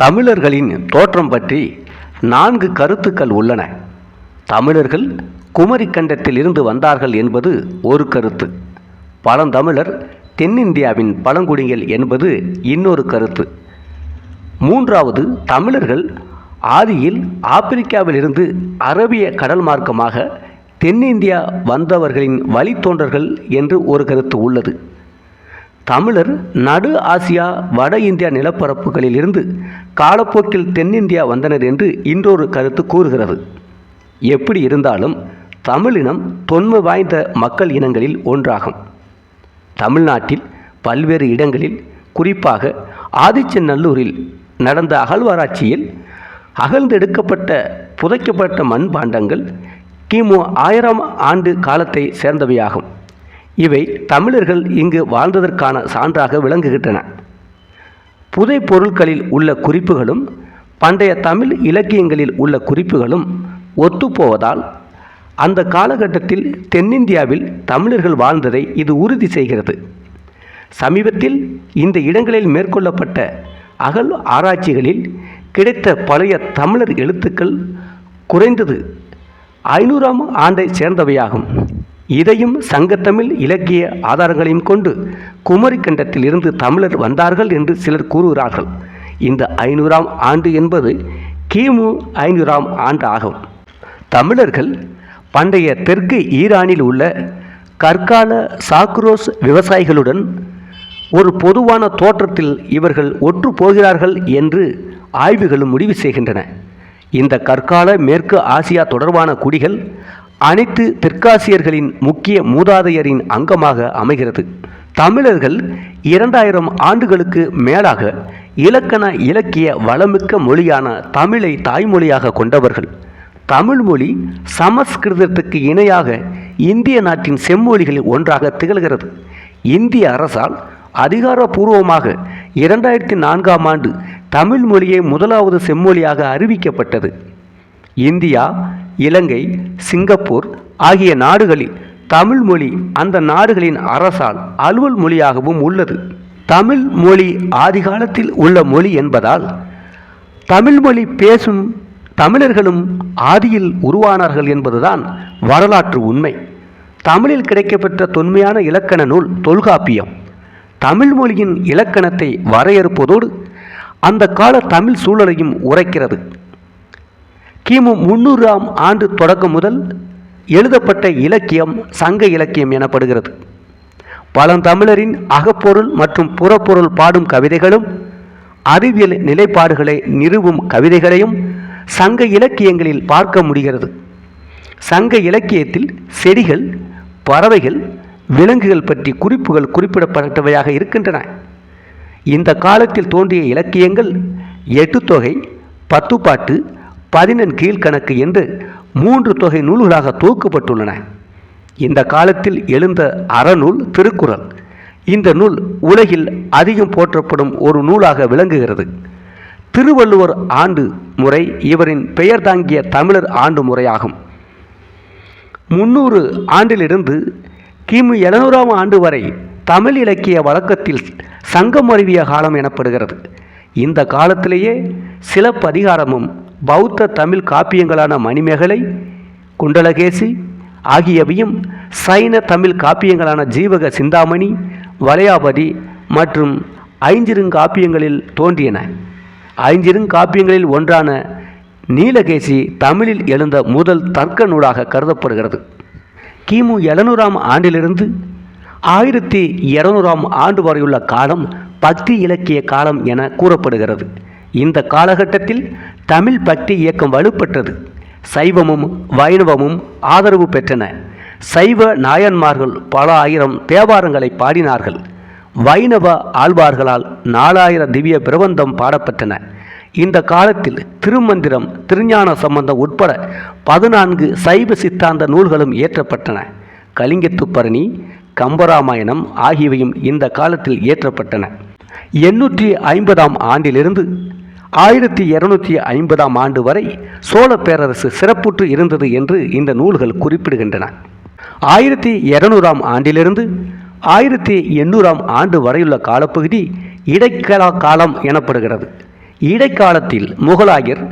தமிழர்களின் தோற்றம் பற்றி நான்கு கருத்துக்கள் உள்ளன. தமிழர்கள் குமரிக்கண்டத்தில் இருந்து வந்தார்கள் என்பது ஒரு கருத்து. பழந்தமிழர் தென்னிந்தியாவின் பழங்குடிகள் என்பது இன்னொரு கருத்து. மூன்றாவது தமிழர்கள் ஆதியில் ஆப்பிரிக்காவிலிருந்து அரபிய கடல் மார்க்கமாக தென்னிந்தியா வந்தவர்களின் வழித்தோன்றர்கள் என்று ஒரு கருத்து உள்ளது. தமிழர் நடு ஆசியா வட இந்தியா நிலப்பரப்புகளில் இருந்து காலப்போக்கில் தென்னிந்தியா வந்தனர் என்று இன்றொரு கருத்து கூறுகிறது. எப்படி இருந்தாலும் தமிழினம் தொன்மை வாய்ந்த மக்கள் இனங்களில் ஒன்றாகும். தமிழ்நாட்டில் பல்வேறு இடங்களில் குறிப்பாக ஆதிச்சநல்லூரில் நடந்த அகழ்வாராய்ச்சியில் அகழ்ந்தெடுக்கப்பட்ட புதைக்கப்பட்ட மண்பாண்டங்கள் கிமு ஆயிரம் ஆண்டு காலத்தை சேர்ந்தவையாகும். இவை தமிழர்கள் இங்கு வாழ்ந்ததற்கான சான்றாக விளங்குகின்றன. புதை பொருட்களில் உள்ள குறிப்புகளும் பண்டைய தமிழ் இலக்கியங்களில் உள்ள குறிப்புகளும் ஒத்துப்போவதால் அந்த காலகட்டத்தில் தென்னிந்தியாவில் தமிழர்கள் வாழ்ந்ததை இது உறுதி செய்கிறது. சமீபத்தில் இந்த இடங்களில் மேற்கொள்ளப்பட்ட அகல் ஆராய்ச்சிகளில் கிடைத்த பழைய தமிழர் எழுத்துக்கள் குறைந்தது ஐநூறாம் ஆண்டை சேர்ந்தவையாகும். இதையும் சங்கத்தமிழ் இலக்கிய ஆதாரங்களையும் கொண்டு குமரி கண்டத்தில் இருந்து தமிழர் வந்தார்கள் என்று சிலர் கூறுகிறார்கள். இந்த ஐநூறாம் ஆண்டு என்பது கிமு ஐநூறாம் ஆண்டு ஆகும் தமிழர்கள் பண்டைய தெற்கு ஈரானில் உள்ள கற்கால சாக்ரோஸ் விவசாயிகளுடன் ஒரு பொதுவான தோற்றத்தில் இவர்கள் ஒற்று போகிறார்கள் என்று ஆய்வுகளும் முடிவு செய்கின்றன. இந்த கற்கால மேற்கு ஆசியா தொடர்பான குடிகள் அனைத்து தெற்காசியர்களின் முக்கிய மூதாதையரின் அங்கமாக அமைகிறது. தமிழர்கள் இரண்டாயிரம் ஆண்டுகளுக்கு மேலாக இலக்கண இலக்கிய வளமிக்க மொழியான தமிழை தாய்மொழியாக கொண்டவர்கள். தமிழ் மொழி சமஸ்கிருதத்துக்கு இணையாக இந்திய நாட்டின் செம்மொழிகளில் ஒன்றாக திகழ்கிறது. இந்திய அரசால் அதிகாரபூர்வமாக இரண்டாயிரத்தி நான்காம் ஆண்டு தமிழ் மொழியை முதலாவது செம்மொழியாக அறிவிக்கப்பட்டது. இந்தியா இலங்கை சிங்கப்பூர் ஆகிய நாடுகளில் தமிழ் மொழி அந்த நாடுகளின் அரசால் அலுவல் மொழியாகவும் உள்ளது. தமிழ் மொழி ஆதிகாலத்தில் உள்ள மொழி என்பதால் தமிழ் மொழி பேசும் தமிழர்களும் ஆதியில் உருவானார்கள் என்பதுதான் வரலாற்று உண்மை. தமிழில் கிடைக்கப்பெற்ற தொன்மையான இலக்கண நூல் தொல்காப்பியம். தமிழ் மொழியின் இலக்கணத்தை வரையறுப்பதோடு அந்த கால தமிழ் சூழலையும் உரைக்கிறது. கிமு முன்னூறாம் ஆண்டு தொடக்கம் முதல் எழுதப்பட்ட இலக்கியம் சங்க இலக்கியம் எனப்படுகிறது. பழந்தமிழரின் அகப்பொருள் மற்றும் புறப்பொருள் பாடும் கவிதைகளும் அறிவியல் நிலைப்பாடுகளை நிறுவும் கவிதைகளையும் சங்க இலக்கியங்களில் பார்க்க முடிகிறது. சங்க இலக்கியத்தில் செடிகள் பறவைகள் விலங்குகள் பற்றி குறிப்புகள் குறிப்பிடப்பட்டவையாக இருக்கின்றன. இந்த காலத்தில் தோன்றிய இலக்கியங்கள் எட்டுத்தொகை பத்துப்பாட்டு பதினெண் கீழ்கணக்கு என்று மூன்று தொகை நூல்களாக தொகுக்கப்பட்டுள்ளன. இந்த காலத்தில் எழுந்த அறநூல் திருக்குறள். இந்த நூல் உலகில் அதிகம் போற்றப்படும் ஒரு நூலாக விளங்குகிறது. திருவள்ளுவர் ஆண்டு முறை இவரின் பெயர் தாங்கிய தமிழர் ஆண்டு முறையாகும். முன்னூறு ஆண்டிலிருந்து கிமு எழுநூறாம் ஆண்டு வரை தமிழ் இலக்கிய வழக்கத்தில் சங்கம் அறிவிய காலம் எனப்படுகிறது. இந்த காலத்திலேயே சிலப்பதிகாரமும் பௌத்த தமிழ் காப்பியங்களான மணிமேகலை குண்டலகேசி ஆகியவையும் சைன தமிழ் காப்பியங்களான ஜீவக சிந்தாமணி வளையாபதி மற்றும் ஐஞ்சிருங்காப்பியங்களில் தோன்றியன. ஐஞ்சிருங்காப்பியங்களில் ஒன்றான நீலகேசி தமிழில் எழுந்த முதல் தர்க்க நூலாக கருதப்படுகிறது. கிமு எழுநூறாம் ஆண்டிலிருந்து ஆயிரத்தி இருநூறாம் ஆண்டு வரையுள்ள காலம் பக்தி இலக்கிய காலம் என கூறப்படுகிறது. இந்த காலகட்டத்தில் தமிழ் பக்தி இயக்கம் வலுப்பெற்றது. சைவமும் வைணவமும் ஆதரவு பெற்றன. சைவ நாயன்மார்கள் பல ஆயிரம் தேவாரங்களை பாடினார்கள். வைணவ ஆழ்வார்களால் நாலாயிரம் திவ்ய பிரபந்தம் பாடப்பட்டன இந்த காலத்தில் திருமந்திரம் திருஞான சம்பந்தம் உட்பட பதினான்கு சைவ சித்தாந்த நூல்களும் இயற்றப்பட்டன. கலிங்கத்துப்பரணி கம்பராமாயணம் ஆகியவையும் இந்த காலத்தில் இயற்றப்பட்டன. எண்ணூற்றி ஐம்பதாம் ஆண்டிலிருந்து ஆயிரத்தி இருநூற்றி ஐம்பதாம் ஆண்டு வரை சோழ பேரரசு சிறப்புற்று இருந்தது என்று இந்த நூல்கள் குறிப்பிடுகின்றன. ஆயிரத்தி இருநூறாம் ஆண்டிலிருந்து ஆயிரத்தி எண்ணூறாம் ஆண்டு வரையுள்ள காலப்பகுதி இடைக்கால காலம் எனப்படுகிறது. இடைக்காலத்தில் முகலாயர்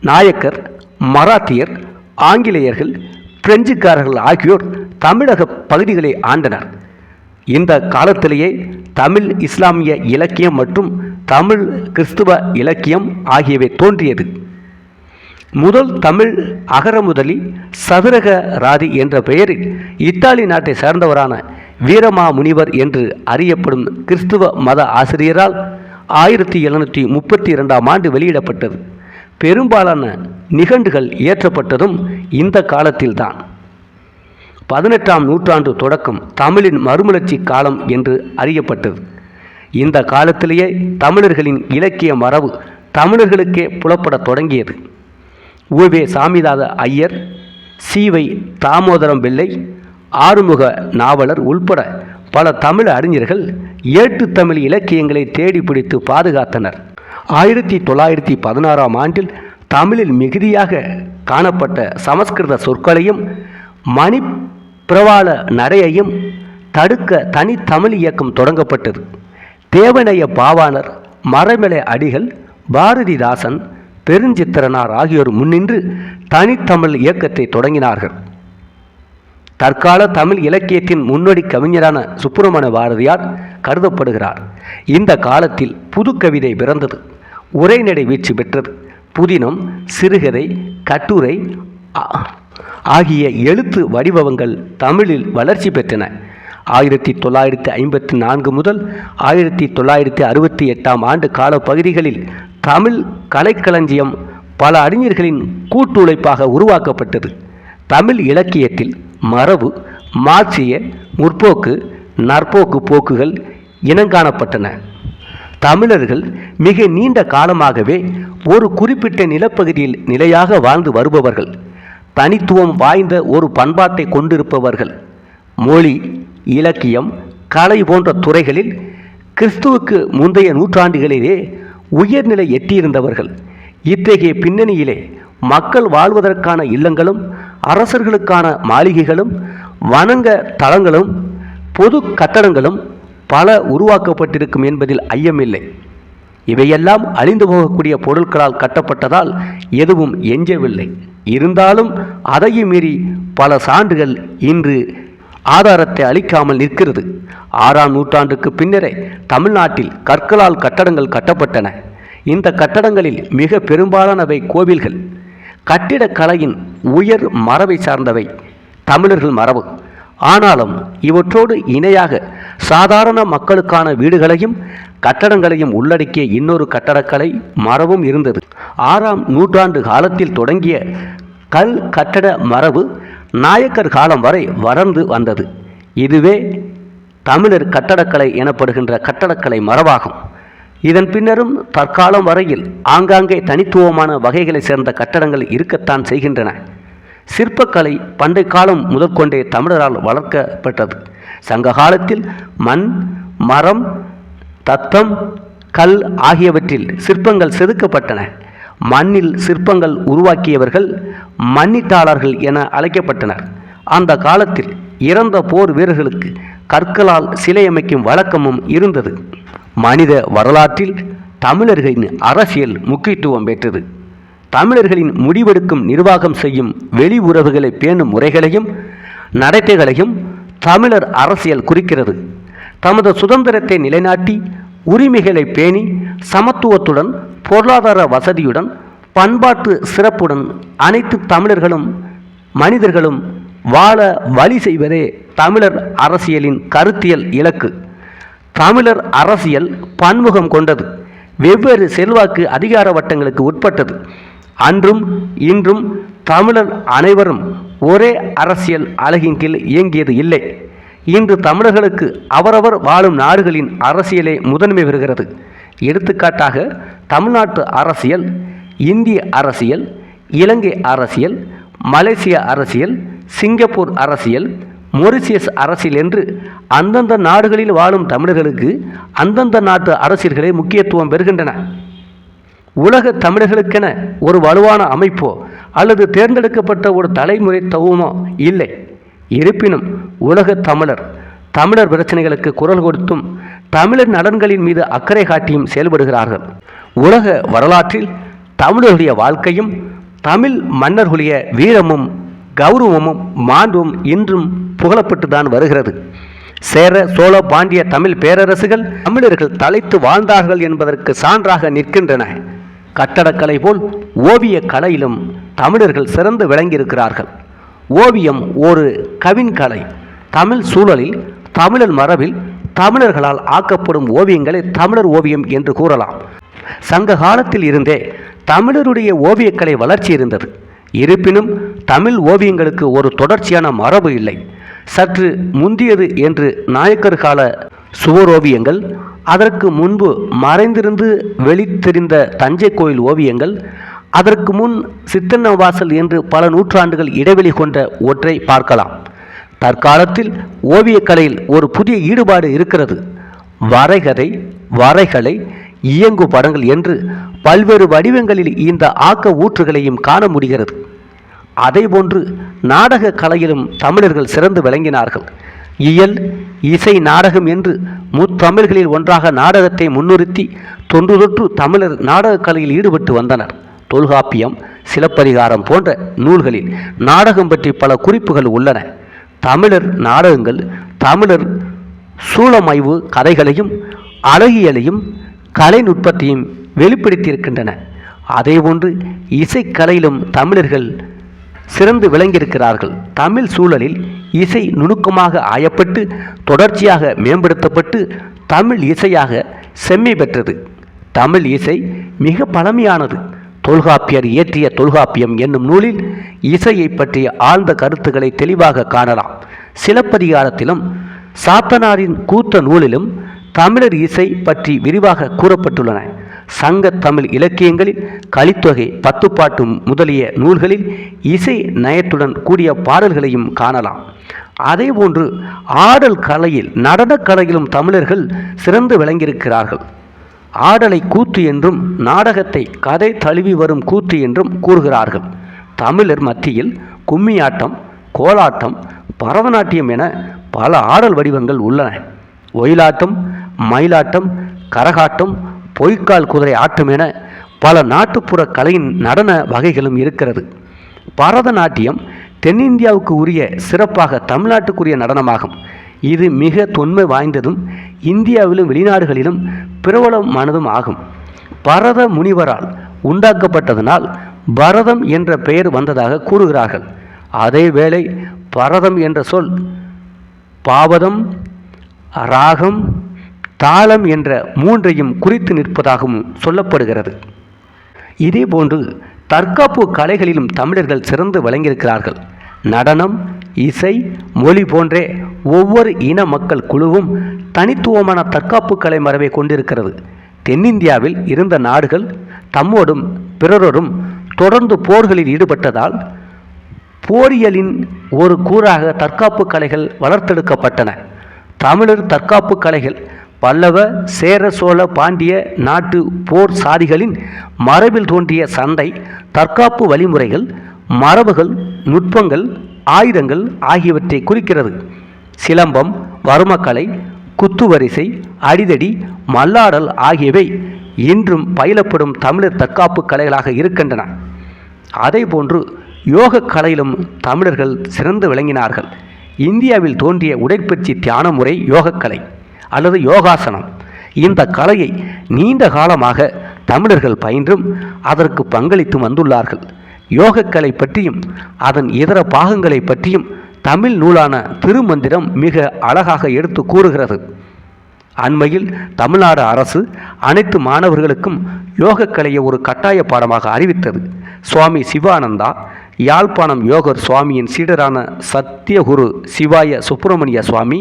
நாயக்கர் மராத்தியர் ஆங்கிலேயர்கள் பிரெஞ்சுக்காரர்கள் ஆகியோர் தமிழக பகுதிகளை ஆண்டனர். இந்த காலத்திலேயே தமிழ் இஸ்லாமிய இலக்கியம் மற்றும் தமிழ் கிறிஸ்துவ இலக்கியம் ஆகியவை தோன்றியது. முதல் தமிழ் அகரமுதலி சதுரக ராதி என்ற பெயரில் இத்தாலி நாட்டை சேர்ந்தவரான வீரமா முனிவர் என்று அறியப்படும் கிறிஸ்துவ மத ஆசிரியரால் ஆயிரத்தி எழுநூற்றி முப்பத்தி இரண்டாம் ஆண்டு வெளியிடப்பட்டது. பெரும்பாலான நிகண்டுகள் இயற்றப்பட்டதும் இந்த காலத்தில்தான். பதினெட்டாம் நூற்றாண்டு தொடக்கம் தமிழின் மறுமலர்ச்சி காலம் என்று அறியப்பட்டது. இந்த காலத்திலேயே தமிழர்களின் இலக்கிய மரபு தமிழர்களுக்கே புலப்படத் தொடங்கியது. உவே சாமிநாத ஐயர் சீவை தாமோதரம் பிள்ளை ஆறுமுக நாவலர் உள்பட பல தமிழ் அறிஞர்கள் ஏட்டு தமிழ் இலக்கியங்களை தேடி பிடித்து பாதுகாத்தனர். ஆயிரத்தி தொள்ளாயிரத்தி பதினாறாம் ஆண்டில் தமிழில் மிகுதியாக காணப்பட்ட சமஸ்கிருத சொற்களையும் மணி பிரவாள நடையையும் தடுக்க தனித்தமிழ் இயக்கம் தொடங்கப்பட்டது. தேவனைய பாவாணர் மரமலை அடிகள் பாரதிதாசன் பெருஞ்சித்திரனார் ஆகியோர் முன்னின்று தனித்தமிழ் இயக்கத்தை தொடங்கினார்கள். தற்கால தமிழ் இலக்கியத்தின் முன்னோடி கவிஞரான சுப்பிரமணிய பாரதியார் கருதப்படுகிறார். இந்த காலத்தில் புது கவிதை பிறந்தது. உரைநடை வீச்சு பெற்றது. புதினம் சிறுகதை கட்டுரை ஆகிய எழுத்து வடிவங்கள் தமிழில் வளர்ச்சி பெற்றன. ஆயிரத்தி தொள்ளாயிரத்தி ஐம்பத்தி நான்கு முதல் ஆயிரத்தி தொள்ளாயிரத்தி அறுபத்தி எட்டாம் ஆண்டு காலப்பகுதிகளில் தமிழ் கலைக்களஞ்சியம் பல அறிஞர்களின் கூட்டுழைப்பாக உருவாக்கப்பட்டது. தமிழ் இலக்கியத்தில் மரபு மார்க்சிய முற்போக்கு நற்போக்கு போக்குகள் இனங்காணப்பட்டன. தமிழர்கள் மிக நீண்ட காலமாகவே ஒரு குறிப்பிட்ட நிலப்பகுதியில் நிலையாக வாழ்ந்து வருபவர்கள். தனித்துவம் வாய்ந்த ஒரு பண்பாட்டை கொண்டிருப்பவர்கள். மொழி இலக்கியம் கலை போன்ற துறைகளில் கிறிஸ்துவுக்கு முந்தைய நூற்றாண்டுகளிலே உயர்நிலை எட்டியிருந்தவர்கள். இத்தகைய பின்னணியிலே மக்கள் வாழ்வதற்கான இல்லங்களும் அரசர்களுக்கான மாளிகைகளும் வணங்க தளங்களும் பொது கட்டடங்களும் பல உருவாக்கப்பட்டிருக்கும் என்பதில் ஐயமில்லை. இவையெல்லாம் அழிந்து போகக்கூடிய பொருட்களால் கட்டப்பட்டதால் எதுவும் எஞ்சவில்லை. இருந்தாலும் அதையும் மீறி பல சான்றுகள் இன்று ஆதாரத்தை அளிக்காமல் நிற்கிறது. ஆறாம் நூற்றாண்டுக்கு பின்னரே தமிழ்நாட்டில் கற்களால் கட்டடங்கள் கட்டப்பட்டன. இந்த கட்டடங்களில் மிக பெரும்பாலானவை கோவில்கள். கட்டிடக்கலையின் உயர் மரபை சார்ந்தவை. தமிழர்கள் மரபு. ஆனாலும் இவற்றோடு இணையாக சாதாரண மக்களுக்கான வீடுகளையும் கட்டடங்களையும் உள்ளடக்கிய இன்னொரு கட்டடக்கலை மரபும் இருந்தது. ஆறாம் நூற்றாண்டு காலத்தில் தொடங்கிய கல் கட்டட மரபு நாயக்கர் காலம் வரை வளர்ந்து வந்தது. இதுவே தமிழர் கட்டடக்கலை எனப்படுகின்ற கட்டடக்கலை மரபாகும். இதன் பின்னரும் தற்காலம் வரையில் ஆங்காங்கே தனித்துவமான வகைகளை சேர்ந்த கட்டடங்கள் இருக்கத்தான் செய்கின்றன. சிற்பக்கலை பண்டை காலம் முதற்கொண்டே தமிழரால் வளர்க்கப்பட்டது சங்க காலத்தில் மண் மரம் தத்தம் கல் ஆகியவற்றில் சிற்பங்கள் செதுக்கப்பட்டன. மண்ணில் சிற்பங்கள் உருவாக்கியவர்கள் மண்ணிட்டாளர்கள் என அழைக்கப்பட்டனர். அந்த காலத்தில் இறந்த போர் வீரர்களுக்கு கற்களால் சிலை அமைக்கும் வழக்கமும் இருந்தது. மனித வரலாற்றில் தமிழர்களின் அரசியல் முக்கியத்துவம் பெற்றது. தமிழர்களின் முடிவெடுக்கும் நிர்வாகம் செய்யும் வெளி உறவுகளை பேணும் முறைகளையும் நடத்தைகளையும் தமிழர் அரசியல் குறிக்கிறது. தமது சுதந்திரத்தை நிலைநாட்டி உரிமைகளை பேணி சமத்துவத்துடன் பொருளாதார வசதியுடன் பண்பாட்டு சிறப்புடன் அனைத்து தமிழர்களும் மனிதர்களும் வாழ வழி செய்வதே தமிழர் அரசியலின் கருத்தியல் இலக்கு. தமிழர் அரசியல் பன்முகம் கொண்டது. வெவ்வேறு செல்வாக்கு அதிகார வட்டங்களுக்கு உட்பட்டது. அன்றும் இன்றும் தமிழர் அனைவரும் ஒரே அரசியல் அழகின் கீழ் இயங்கியது இல்லை. இன்று தமிழர்களுக்கு அவரவர் வாழும் நாடுகளின் அரசியலே முதன்மை பெறுகிறது. எடுத்துக்காட்டாக தமிழ்நாட்டு அரசியல் இந்திய அரசியல் இலங்கை அரசியல் மலேசிய அரசியல் சிங்கப்பூர் அரசியல் மொரிசியஸ் அரசியல் என்று அந்தந்த நாடுகளில் வாழும் தமிழர்களுக்கு அந்தந்த நாட்டு அரசியல்களே முக்கியத்துவம் பெறுகின்றன. உலக தமிழர்களுக்கென ஒரு வலுவான அமைப்போ அல்லது தேர்ந்தெடுக்கப்பட்ட ஒரு தலைமுறை தவுமோ இல்லை. இருப்பினும் உலக தமிழர் தமிழர் பிரச்சனைகளுக்கு குரல் கொடுத்தும் தமிழர் நலன்களின் மீது அக்கறை காட்டியும் செயல்படுகிறார்கள். உலக வரலாற்றில் தமிழர்களுடைய வாழ்க்கையும் தமிழ் மன்னர்களுடைய வீரமும் கௌரவமும் மாண்பும் இன்றும் புகழப்பட்டு தான் வருகிறது. சேர சோழ பாண்டிய தமிழ் பேரரசுகள் தமிழர்கள் தலைத்து வாழ்ந்தார்கள் என்பதற்கு சான்றாக நிற்கின்றன. கட்டடக்கலை போல் ஓவிய கலையிலும் தமிழர்கள் சிறந்து விளங்கியிருக்கிறார்கள். ஓவியம் ஒரு கவின்கலை தமிழ் சூழலில் தமிழர் மரபில் தமிழர்களால் ஆக்கப்படும் ஓவியங்களை தமிழர் ஓவியம் என்று கூறலாம். சங்க காலத்தில் இருந்தே தமிழருடைய ஓவியக்கலை வளர்ச்சி இருந்தது. இருப்பினும் தமிழ் ஓவியங்களுக்கு ஒரு தொடர்ச்சியான மரபு இல்லை. சற்று முந்தியது என்று நாயக்கர் கால சுவரோவியங்கள் அதற்கு முன்பு மறைந்திருந்து வெளித்தெரிந்த தஞ்சை கோயில் ஓவியங்கள் அதற்கு முன் சித்தன்னவாசல் என்று பல நூற்றாண்டுகள் இடைவெளி கொண்ட ஒற்றை பார்க்கலாம். தற்காலத்தில் ஓவியக்கலையில் ஒரு புதிய ஈடுபாடு இருக்கிறது. வரைகதை வரைகலை இயங்கு படங்கள் என்று பல்வேறு வடிவங்களில் இந்த ஆக்க ஊற்றுகளையும் காண முடிகிறது. அதேபோன்று நாடக கலையிலும் தமிழர்கள் சிறந்து விளங்கினார்கள். இயல் இசை நாடகம் என்று முத்தமிழ்களில் ஒன்றாக நாடகத்தை முன்னிறுத்தி தொன்று தொற்று தமிழர் நாடகக் கலையில் ஈடுபட்டு வந்தனர். தொல்காப்பியம் சிலப்பதிகாரம் போன்ற நூல்களில் நாடகம் பற்றி பல குறிப்புகள் உள்ளன. தமிழர் நாடகங்கள் தமிழர் சூழமைவு கதைகளையும் அழகியலையும் கலைநுட்பத்தையும் வெளிப்படுத்தியிருக்கின்றன. அதேபோன்று இசைக்கலையிலும் தமிழர்கள் சிறந்து விளங்கியிருக்கிறார்கள். தமிழ் சூழலில் இசை நுணுக்கமாக ஆயப்பட்டு தொடர்ச்சியாக மேம்படுத்தப்பட்டு தமிழ் இசையாக செம்மை பெற்றது. தமிழ் இசை மிக பழமையானது. தொல்காப்பியர் இயற்றிய தொல்காப்பியம் என்னும் நூலில் இசையை பற்றிய ஆழ்ந்த கருத்துக்களை தெளிவாக காணலாம். சிலப்பதிகாரத்திலும் சாத்தனாரின் கூத்த நூலிலும் தமிழர் இசை பற்றி விரிவாக கூறப்பட்டுள்ளன. சங்க தமிழ் இலக்கியங்களில் கலித்தொகை பத்துப்பாட்டு முதலிய நூல்களில் இசை நயத்துடன் கூடிய பாடல்களையும் காணலாம். அதேபோன்று ஆடல் கலையில் நடனக் கலையிலும் தமிழர்கள் சிறந்து விளங்கியிருக்கிறார்கள். ஆடலை கூத்து என்றும் நாடகத்தை கதை தழுவி வரும் கூத்து என்றும் கூறுகிறார்கள். தமிழர் மத்தியில் கும்மியாட்டம் கோலாட்டம் பரதநாட்டியம் என பல ஆடல் வடிவங்கள் உள்ளன. ஒயிலாட்டம் மயிலாட்டம் கரகாட்டம் பொய்க்கால் குதிரை ஆட்டம் என பல நாட்டுப்புற கலையின் நடன வகைகளும் இருக்கிறது. பரதநாட்டியம் தென்னிந்தியாவுக்கு உரிய சிறப்பாக தமிழ்நாட்டுக்குரிய நடனமாகும். இது மிக தொன்மை வாய்ந்ததும் இந்தியாவிலும் வெளிநாடுகளிலும் பிரபலமானதும் ஆகும். பரத முனிவரால் உண்டாக்கப்பட்டதனால் பரதம் என்ற பெயர் வந்ததாக கூறுகிறார்கள். அதேவேளை பரதம் என்ற சொல் பாவதம் ராகம் தாளம் என்ற மூன்றையும் குறித்து நிற்பதாகவும் சொல்லப்படுகிறது. இதேபோன்று தற்காப்பு கலைகளிலும் தமிழர்கள் சிறந்து விளங்கியிருக்கிறார்கள். நடனம் இசை மொழி போன்றே ஒவ்வொரு இன மக்கள் குழுவும் தனித்துவமான தற்காப்பு கலை மரபை கொண்டிருக்கிறது. தென்னிந்தியாவில் இருந்த நாடுகள் தம்மோடும் பிறரோடும் தொடர்ந்து போர்களில் ஈடுபட்டதால் போரியலின் ஒரு கூறாக தற்காப்பு கலைகள் வளர்த்தெடுக்கப்பட்டன. தமிழர் தற்காப்பு கலைகள் பல்லவ சேர சோழ பாண்டிய நாட்டு போர் சாதிகளின் மரபில் தோன்றிய சண்டை தற்காப்பு வழிமுறைகள் மரபுகள் நுட்பங்கள் ஆயுதங்கள் ஆகியவற்றை குறிக்கிறது. சிலம்பம் வருமக்கலை குத்துவரிசை அடிதடி மல்லாடல் ஆகியவை இன்றும் பயிலப்படும் தமிழர் தற்காப்பு கலைகளாக இருக்கின்றன. அதேபோன்று யோக கலையிலும் தமிழர்கள் சிறந்து விளங்கினார்கள். இந்தியாவில் தோன்றிய உடற்பயிற்சி தியான முறை யோகக்கலை. அல்லது யோகாசனம். இந்த கலையை நீண்ட காலமாக தமிழர்கள் பயின்றும் அதற்கு பங்களித்து வந்துள்ளார்கள். யோகக்கலை பற்றியும் அதன் இதர பாகங்களை பற்றியும் தமிழ் நூலான திருமந்திரம் மிக அழகாக எடுத்து கூறுகிறது. அண்மையில் தமிழ்நாடு அரசு அனைத்து மாணவர்களுக்கும் யோகக்கலையை ஒரு கட்டாய பாடமாக அறிவித்தது. சுவாமி சிவானந்தா யாழ்ப்பாணம் யோகர் சுவாமியின் சீடரான சத்தியகுரு சிவாய சுப்பிரமணிய சுவாமி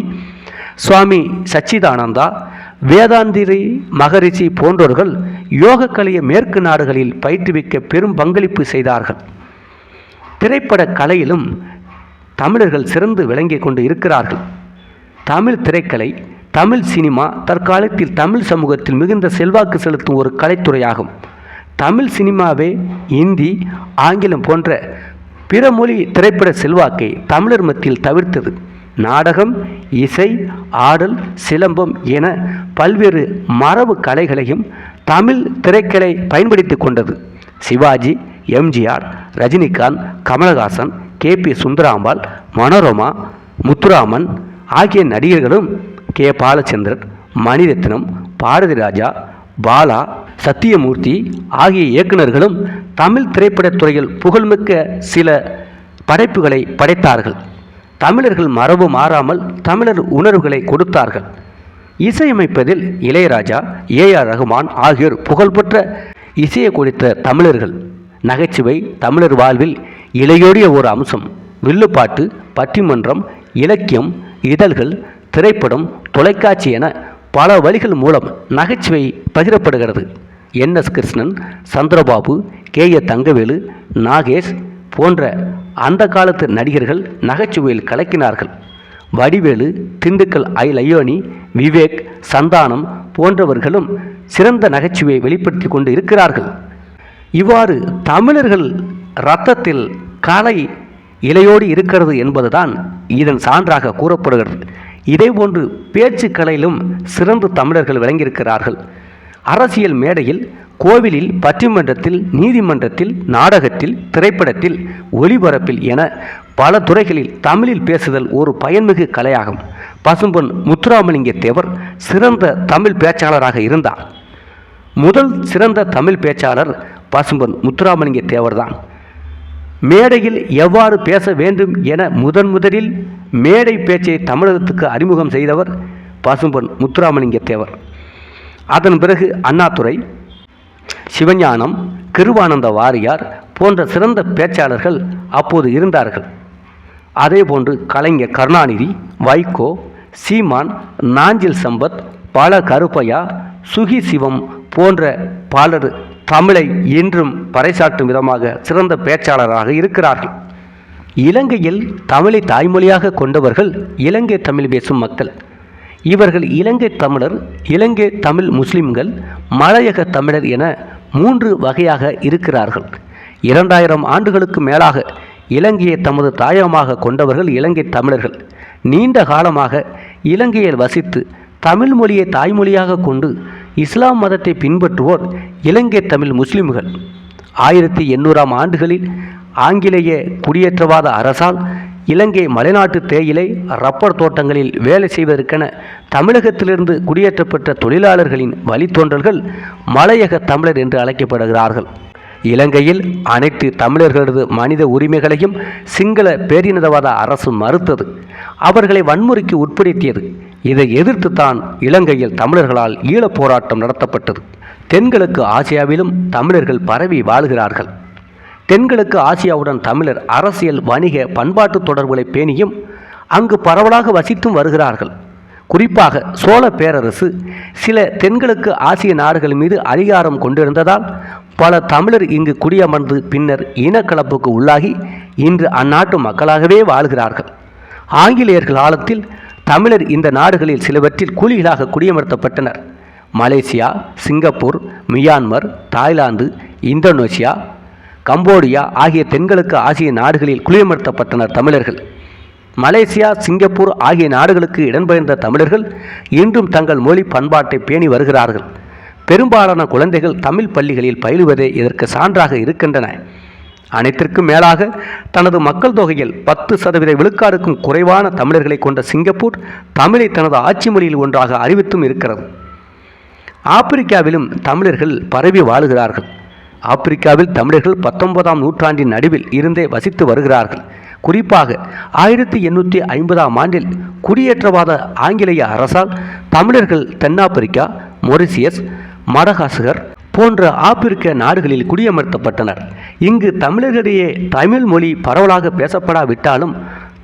சுவாமி சச்சிதானந்தா வேதாந்திரி மகரிஷி போன்றோர்கள் யோகக்கலையை மேற்கு நாடுகளில் பயிற்றுவிக்க பெரும் பங்களிப்பு செய்தார்கள். திரைப்பட கலையிலும் தமிழர்கள் சிறந்து விளங்கிக் கொண்டு இருக்கிறார்கள். தமிழ் திரைக்கலை தமிழ் சினிமா தற்காலத்தில் தமிழ் சமூகத்தில் மிகுந்த செல்வாக்கு செலுத்தும் ஒரு கலைத்துறையாகும். தமிழ் சினிமாவே இந்தி ஆங்கிலம் போன்ற பிற மொழி திரைப்பட செல்வாக்கை தமிழர் மத்தியில் தவிர்த்தது. நாடகம் இசை ஆடல் சிலம்பம் என பல்வேறு மரபு கலைகளையும் தமிழ் திரைக்கலை பயன்படுத்தி கொண்டது. சிவாஜி எம்ஜிஆர் ரஜினிகாந்த் கமலஹாசன் கே. பி. சுந்தராம்பாள் மனோரமா முத்துராமன் ஆகிய நடிகர்களும் கே. பாலச்சந்திரன் மணிரத்னம் பாரதி ராஜா பாலா சத்தியமூர்த்தி ஆகிய இயக்குனர்களும் தமிழ் திரைப்படத் துறையில் புகழ்மிக்க சில படைப்புகளை படைத்தார்கள். தமிழர்கள் மரபு மாறாமல் தமிழர் உணர்வுகளை கொடுத்தார்கள். இசையமைப்பதில் இளையராஜா ஏ ஆர் ரகுமான் ஆகியோர் புகழ்பெற்ற இசையை குறித்த தமிழர்கள். நகைச்சுவை தமிழர் வாழ்வில் இளையோடிய ஒரு அம்சம். வில்லுப்பாட்டு பட்டிமன்றம் இலக்கியம் இதழ்கள் திரைப்படம் தொலைக்காட்சி என பல வழிகள் மூலம் நகைச்சுவை பகிரப்படுகிறது. N S Krishnan Chandrababu K A Thangavelu Nagesh போன்ற அந்த காலத்து நடிகர்கள் நகைச்சுவையில் கலக்கினார்கள். வடிவேலு திண்டுக்கல் ஐ லயோனி விவேக் சந்தானம் போன்றவர்களும் சிறந்த நகைச்சுவையை வெளிப்படுத்தி கொண்டு இருக்கிறார்கள். இவ்வாறு தமிழர்கள் இரத்தத்தில் கலை இலையோடு இருக்கிறது என்பதுதான் இதன் சான்றாக கூறப்படுகிறது. இதேபோன்று பேச்சு கலையிலும் சிறந்து தமிழர்கள் விளங்கியிருக்கிறார்கள். அரசியல் மேடையில் கோவிலில் பட்டிமன்றத்தில் நீதிமன்றத்தில் நாடகத்தில் திரைப்படத்தில் ஒளிபரப்பில் என பல துறைகளில் தமிழில் பேசுதல் ஒரு பயன்மிகு கலையாகும். பசும்பொன் முத்துராமலிங்க தேவர் சிறந்த தமிழ் பேச்சாளராக இருந்தார். முதல் சிறந்த தமிழ் பேச்சாளர் பசும்பொன் முத்துராமலிங்க தேவர்தான் மேடையில் எவ்வாறு பேச வேண்டும் என முதன் முதலில் மேடை பேச்சை தமிழகத்துக்கு அறிமுகம் செய்தவர் பசும்பொன் முத்துராமலிங்க தேவர் அதன் பிறகு அண்ணாதுரை சிவஞானம் கிருவானந்த வாரியார் போன்ற சிறந்த பேச்சாளர்கள் அப்போது இருந்தார்கள். அதேபோன்று கலைஞர் கருணாநிதி வைகோ சீமான் நாஞ்சில் சம்பத் பல கருப்பையா சுகி சிவம் போன்ற பலர் தமிழை இன்றும் பறைசாற்றும் விதமாக சிறந்த பேச்சாளராக இருக்கிறார்கள். இலங்கையில் தமிழை தாய்மொழியாக கொண்டவர்கள் இலங்கை தமிழ் பேசும் மக்கள். இவர்கள் இலங்கை தமிழர் இலங்கை தமிழ் முஸ்லிம்கள் மலையக தமிழர் என மூன்று வகையாக இருக்கிறார்கள். இரண்டாயிரம் ஆண்டுகளுக்கு மேலாக இலங்கையை தமது தாயகமாக கொண்டவர்கள் இலங்கை தமிழர்கள். நீண்ட காலமாக இலங்கையில் வசித்து தமிழ் மொழியை தாய்மொழியாக கொண்டு இஸ்லாம் மதத்தை பின்பற்றுவோர் இலங்கை தமிழ் முஸ்லிம்கள். ஆயிரத்தி எண்ணூறாம் ஆண்டுகளில் ஆங்கிலேய குடியேற்றவாத அரசால் இலங்கை மலைநாட்டு தேயிலை ரப்பர் தோட்டங்களில் வேலை செய்வதற்கென தமிழகத்திலிருந்து குடியேற்றப்பட்ட தொழிலாளர்களின் வழித்தோன்றல்கள் மலையக தமிழர் என்று அழைக்கப்படுகிறார்கள். இலங்கையில் அனைத்து தமிழர்களது மனித உரிமைகளையும் சிங்கள பேரினதவாத அரசு மறுத்தது. அவர்களை வன்முறைக்கு உட்படுத்தியது. இதை எதிர்த்துத்தான் இலங்கையில் தமிழர்களால் ஈழப் போராட்டம் நடத்தப்பட்டது. தென்கிழக்கு ஆசியாவிலும் தமிழர்கள் பரவி வாழ்கிறார்கள். தென்கிழக்கு ஆசியாவுடன் தமிழர் அரசியல் வணிக பண்பாட்டு தொடர்புகளை பேணியும் அங்கு பரவலாக வசித்தும் வருகிறார்கள். குறிப்பாக சோழ பேரரசு சில தென்கிழக்கு ஆசிய நாடுகள் மீது அதிகாரம் கொண்டிருந்ததால் பல தமிழர் இங்கு குடியமர்ந்து பின்னர் இனக்கலப்புக்கு உள்ளாகி இன்று அந்நாட்டு மக்களாகவே வாழ்கிறார்கள். ஆங்கிலேயர்கள் காலத்தில் தமிழர் இந்த நாடுகளில் சிலவற்றில் கூலிகளாக குடியமர்த்தப்பட்டனர். Malaysia Singapore Myanmar Thailand Indonesia Cambodia ஆகிய தென்கிழக்கு ஆசிய நாடுகளில் குளியமர்த்தப்பட்டனர் தமிழர்கள். மலேசியா சிங்கப்பூர் ஆகிய நாடுகளுக்கு இடம்பெயர்ந்த தமிழர்கள் இன்றும் தங்கள் மொழி பண்பாட்டை பேணி வருகிறார்கள். பெரும்பாலான குழந்தைகள் தமிழ் பள்ளிகளில் பயிலுவதே இதற்கு சான்றாக இருக்கின்றன. அனைத்திற்கும் மேலாக தனது மக்கள் தொகையில் பத்து சதவீத விழுக்காடுக்கும் குறைவான தமிழர்களை கொண்ட சிங்கப்பூர் தமிழை தனது ஆட்சி மொழியில் ஒன்றாக அறிவித்தும் இருக்கிறது. ஆப்பிரிக்காவிலும் தமிழர்கள் பரவி வாழுகிறார்கள். ஆப்பிரிக்காவில் தமிழர்கள் பத்தொன்பதாம் நூற்றாண்டின் நடுவில் இருந்தே வசித்து வருகிறார்கள். குறிப்பாக ஆயிரத்தி எண்ணூற்றி ஐம்பதாம் ஆண்டில் குடியேற்றவாத ஆங்கிலேய அரசால் தமிழர்கள் தென்னாப்பிரிக்கா மொரிசியஸ் மடகாஸ்கர் போன்ற ஆப்பிரிக்க நாடுகளில் குடியமர்த்தப்பட்டனர். இங்கு தமிழர்களிடையே தமிழ் மொழி பரவலாக பேசப்படாவிட்டாலும்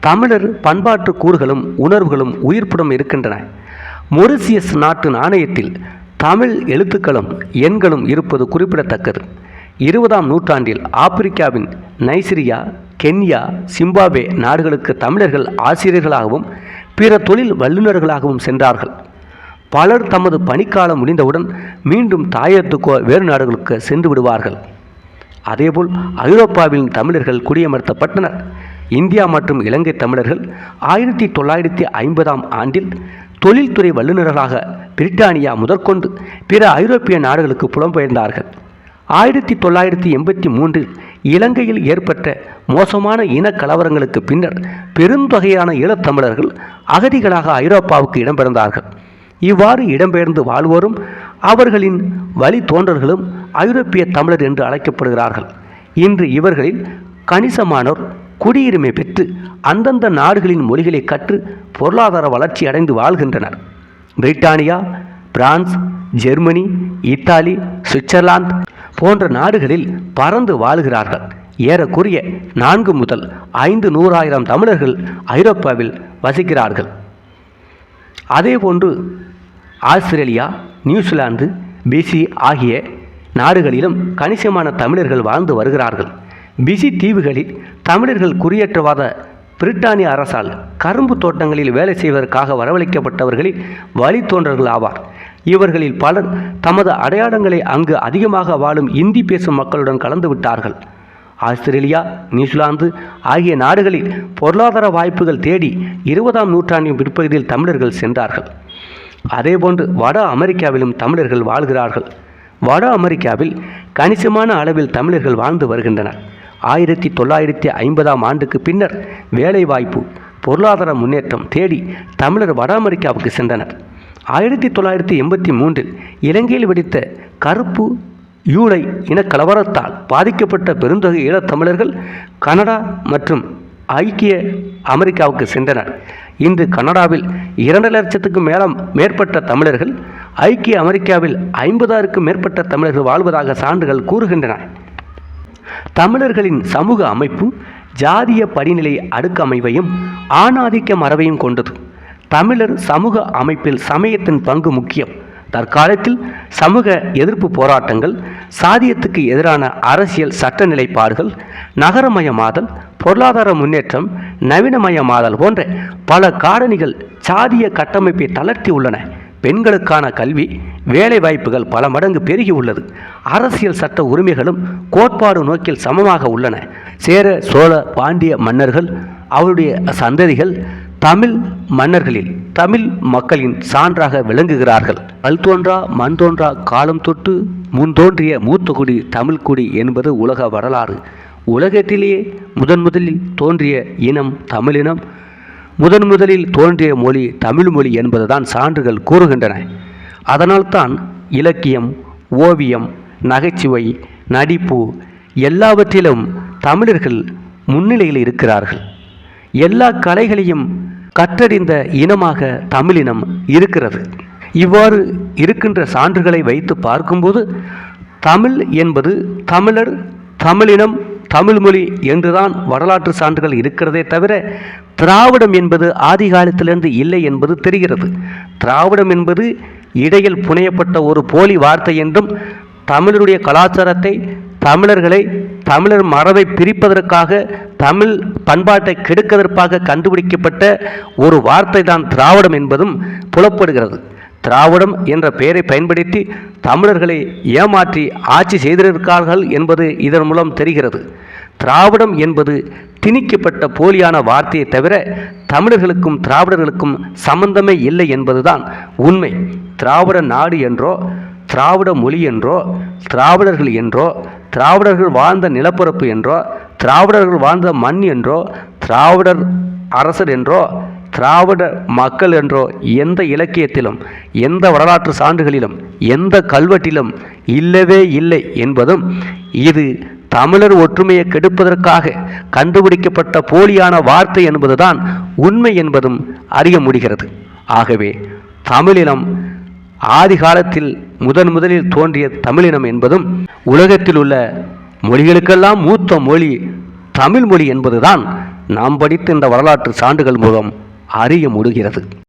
தமிழர் பண்பாட்டு கூறுகளும் உணர்வுகளும் உயிர்ப்புடன் இருக்கின்றன. மொரிசியஸ் நாட்டு நாணயத்தில் தமிழ் எழுத்துக்களும் எண்களும் இருப்பது குறிப்பிடத்தக்கது. இருபதாம் நூற்றாண்டில் ஆப்பிரிக்காவின் நைசிரியா கென்யா சிம்பாப்வே நாடுகளுக்கு தமிழர்கள் ஆசிரியர்களாகவும் பிற தொழில் வல்லுநர்களாகவும் சென்றார்கள். பலர் தமது பணிக்காலம் முடிந்தவுடன் மீண்டும் தாயத்துக்கோ வேறு நாடுகளுக்கு சென்று விடுவார்கள். அதேபோல் ஐரோப்பாவில் தமிழர்கள் குடியமர்த்தப்பட்டனர். இந்தியா மற்றும் இலங்கை தமிழர்கள் ஆயிரத்தி தொள்ளாயிரத்தி ஐம்பதாம் ஆண்டில் தொழில்துறை வல்லுநர்களாக பிரிட்டானியா முதற்கொண்டு பிற ஐரோப்பிய நாடுகளுக்கு புலம்பெயர்ந்தார்கள். ஆயிரத்தி தொள்ளாயிரத்தி எண்பத்தி மூன்றில் இலங்கையில் ஏற்பட்ட மோசமான இன கலவரங்களுக்கு பின்னர் பெருந்தொகையான ஈழத்தமிழர்கள் அகதிகளாக ஐரோப்பாவுக்கு இடம்பெயர்ந்தார்கள். இவ்வாறு இடம்பெயர்ந்து வாழ்வோரும் அவர்களின் வழித்தோன்றல்களும் ஐரோப்பிய தமிழர் என்று அழைக்கப்படுகிறார்கள். இன்று இவர்களில் கணிசமானோர் குடியுரிமை பெற்று அந்தந்த நாடுகளின் மொழிகளை கற்று பொருளாதார வளர்ச்சி அடைந்து வாழ்கின்றனர். Britannia France Germany Italy Switzerland போன்ற நாடுகளில் பறந்து வாழுகிறார்கள். ஏறக்குறைய நான்கு முதல் ஐந்து நூறாயிரம் தமிழர்கள் ஐரோப்பாவில் வசிக்கிறார்கள். அதேபோன்று ஆஸ்திரேலியா நியூசிலாந்து பிசி ஆகிய நாடுகளிலும் கணிசமான தமிழர்கள் வாழ்ந்து வருகிறார்கள். பிசி தீவுகளில் தமிழர்கள் குடியேற்றவாத பிரிட்டானிய அரசால் கரும்பு தோட்டங்களில் வேலை செய்வதற்காக வரவழைக்கப்பட்டவர்களில் வழித்தோன்றர்கள் ஆவார். இவர்களில் பலர் தமது அடையாளங்களை அங்கு அதிகமாக வாழும் இந்தி பேசும் மக்களுடன் கலந்து விட்டார்கள். ஆஸ்திரேலியா நியூசிலாந்து ஆகிய நாடுகளில் பொருளாதார வாய்ப்புகள் தேடி இருபதாம் நூற்றாண்டின் பிற்பகுதியில் தமிழர்கள் சென்றார்கள். அதேபோன்று வட அமெரிக்காவிலும் தமிழர்கள் வாழ்கிறார்கள். வட அமெரிக்காவில் கணிசமான அளவில் தமிழர்கள் வாழ்ந்து வருகின்றனர். ஆயிரத்தி தொள்ளாயிரத்தி ஐம்பதாம் ஆண்டுக்கு பின்னர் வேலைவாய்ப்பு பொருளாதார முன்னேற்றம் தேடி தமிழர் வட அமெரிக்காவுக்கு சென்றனர். ஆயிரத்தி தொள்ளாயிரத்தி எண்பத்தி மூன்றில் இலங்கையில் வெடித்த கருப்பு யூலை இன கலவரத்தால் பாதிக்கப்பட்ட பெருந்தொகை ஈழத்தமிழர்கள் கனடா மற்றும் ஐக்கிய அமெரிக்காவுக்கு சென்றனர். இன்று கனடாவில் இரண்டு லட்சத்துக்கும் மேலம் மேற்பட்ட தமிழர்கள் ஐக்கிய அமெரிக்காவில் ஐம்பதாயிரக்கும் மேற்பட்ட தமிழர்கள் வாழ்வதாக சான்றுகள் கூறுகின்றன. தமிழர்களின் சமூக அமைப்பு ஜாதிய படிநிலை அடுக்கமைவையும் ஆணாதிக்க மரபையும் கொண்டது. தமிழர் சமூக அமைப்பில் சமயத்தின் பங்கு முக்கியம். தற்காலத்தில் சமூக எதிர்ப்பு போராட்டங்கள் சாதியத்துக்கு எதிரான அரசியல் சட்ட நிலைப்பாடுகள் நகரமயமாதல் பொருளாதார முன்னேற்றம் நவீனமயமாதல் போன்ற பல காரணிகள் சாதிய கட்டமைப்பை தளர்த்தி உள்ளன. பெண்களுக்கான கல்வி வேலை வாய்ப்புகள் பல மடங்கு பெருகி உள்ளது. அரசியல் சட்ட உரிமைகளும் கோட்பாடு நோக்கில் சமமாக உள்ளன. சேர சோழ பாண்டிய மன்னர்கள் அவருடைய சந்ததிகள் தமிழ் மன்னர்களில் தமிழ் மக்களின் சான்றாக விளங்குகிறார்கள். கல் தோன்றா மண் தோன்றா காலம் தொட்டு முன் தோன்றிய மூத்த குடி தமிழ் குடி என்பது உலக வரலாறு. உலகத்திலேயே முதன் முதலில் தோன்றிய இனம் தமிழினம் முதன் முதலில் தோன்றிய மொழி தமிழ் மொழி என்பதுதான் சான்றுகள் கூறுகின்றன. அதனால்தான் இலக்கியம் ஓவியம் நகைச்சுவை நடிப்பு எல்லாவற்றிலும் தமிழர்கள் முன்னிலையில் இருக்கிறார்கள். எல்லா கலைகளையும் கற்றறிந்த இனமாக தமிழினம் இருக்கிறது. இவ்வாறு இருக்கின்ற சான்றுகளை வைத்து பார்க்கும்போது தமிழ் என்பது தமிழர் தமிழினம் தமிழ்மொழி என்றுதான் வரலாற்று சான்றுகள் இருக்கிறதே தவிர திராவிடம் என்பது ஆதி காலத்திலிருந்து இல்லை என்பது தெரிகிறது. திராவிடம் என்பது இடையில் புனையப்பட்ட ஒரு போலி வார்த்தை என்றும் தமிழருடைய கலாச்சாரத்தை தமிழர்களை தமிழர் மரபை பிரிப்பதற்காக தமிழ் பண்பாட்டை கெடுக்கதற்காக கண்டுபிடிக்கப்பட்ட ஒரு வார்த்தை தான் திராவிடம் என்பதும் புலப்படுகிறது. திராவிடம் என்ற பெயரை பயன்படுத்தி தமிழர்களை ஏமாற்றி ஆட்சி செய்திருக்கிறார்கள் என்பது இதன் மூலம் தெரிகிறது. திராவிடம் என்பது திணிக்கப்பட்ட போலியான வார்த்தையை தவிர தமிழர்களுக்கும் திராவிடர்களுக்கும் சம்பந்தமே இல்லை என்பதுதான் உண்மை. திராவிட நாடு என்றோ திராவிட மொழி என்றோ திராவிடர்கள் என்றோ திராவிடர்கள் வாழ்ந்த நிலப்பரப்பு என்றோ திராவிடர்கள் வாழ்ந்த மண் என்றோ திராவிடர் அரசர் என்றோ திராவிட மக்கள் என்றோ எந்த இலக்கியத்திலும் எந்த வரலாற்று சான்றுகளிலும் எந்த கல்வெட்டிலும் இல்லவே இல்லை என்பதும் இது தமிழர் ஒற்றுமையை கெடுப்பதற்காக கண்டுபிடிக்கப்பட்ட போலியான வார்த்தை என்பதுதான் உண்மை என்பதும் அறிய முடிகிறது. ஆகவே தமிழினம் ஆதி காலத்தில் முதன் முதலில் தோன்றிய தமிழினம் என்பதும் உலகத்தில் உள்ள மொழிகளுக்கெல்லாம் மூத்த மொழி தமிழ் மொழி என்பதுதான் நாம் படித்த இந்த வரலாற்று சான்றுகள் மூலம் அறிய முடிகிறது.